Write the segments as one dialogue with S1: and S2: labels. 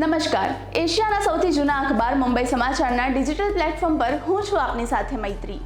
S1: નમસ્કાર. એશિયાના સૌથી જૂના અખબાર મુંબઈ સમાચારના ડિજિટલ પ્લેટફોર્મ પર હું છું આપની સાથે મૈત્રી.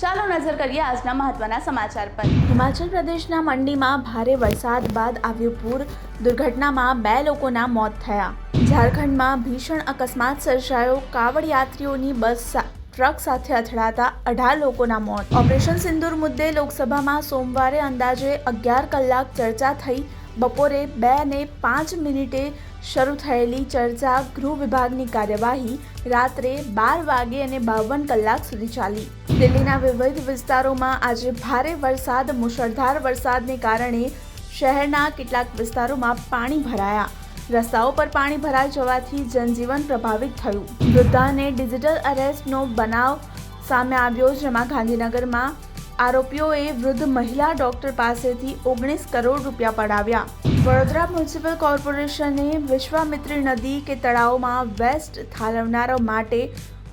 S1: ચાલો નજર કરીએ આજના મહત્વના સમાચાર પર. હિમાચલ પ્રદેશના મંડીમાં ભારે વરસાદ બાદ આવ્યું પૂર. દુર્ઘટનામાં બે લોકોના મોત થયા. ઝારખંડમાં ભીષણ અકસ્માત સર્જાયો. કાવડ યાત્રીઓની બસ ટ્રક સાથે અથડાતા અઢાર લોકોના મોત. ઓપરેશન સિંદૂર મુદ્દે લોકસભામાં સોમવારે અંદાજે અગિયાર કલાક ચર્ચા થઈ. બપોરે બે ને પાંચ મિનિટે શરૂ થયેલી ચર્ચા ગૃહ વિભાગની કાર્યવાહી રાત્રે બાર વાગે અને બાવન કલાક સુધી ચાલી. દિલ્હીના વિવિધ વિસ્તારોમાં આજે ભારે વરસાદ, મુશળધાર વરસાદને કારણે શહેરના કેટલાક વિસ્તારોમાં પાણી ભરાયા. રસ્તાઓ પર પાણી ભરાઈ જવાથી જનજીવન પ્રભાવિત થયું. વૃદ્ધાને ડિજિટલ અરેસ્ટનો બનાવ સામે આવ્યો, જેમાં ગાંધીનગરમાં આરોપીઓએ વૃદ્ધ મહિલા ડોક્ટર પાસેથી ઓગણીસ કરોડ રૂપિયા પડાવ્યા. વડોદરા મ્યુનિસિપલ કોર્પોરેશને વિશ્વામિત્રી નદી કે તળાવમાં વેસ્ટ ઠાલવનારા માટે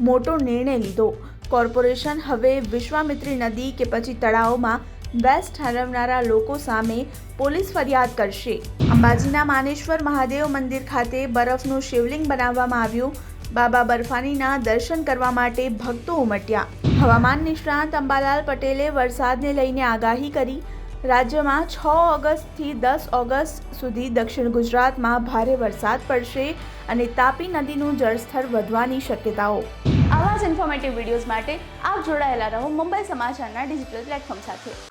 S1: મોટો નિર્ણય લીધો. કોર્પોરેશન હવે વિશ્વામિત્રી નદી કે પછી તળાવમાં વેસ્ટ ઠાલવનારા લોકો સામે પોલીસ ફરિયાદ કરશે. અંબાજીના માનેશ્વર મહાદેવ મંદિર ખાતે બરફનું શિવલિંગ બનાવવામાં આવ્યું. બાબા બર્ફાનીના દર્શન કરવા માટે ભક્તો ઉમટ્યા. હવામાન નિષ્ણાંત અંબાલાલ પટેલે વરસાદને લઈને આગાહી કરી. રાજ્યમાં છ ઓગસ્ટથી દસ ઓગસ્ટ સુધી દક્ષિણ ગુજરાતમાં ભારે વરસાદ પડશે અને તાપી નદીનું જળસ્તર વધવાની શક્યતાઓ. આવા જ ઇન્ફોર્મેટિવ વિડીયોઝ માટે આપ જોડાયેલા રહો મુંબઈ સમાચારના ડિજિટલ પ્લેટફોર્મ સાથે.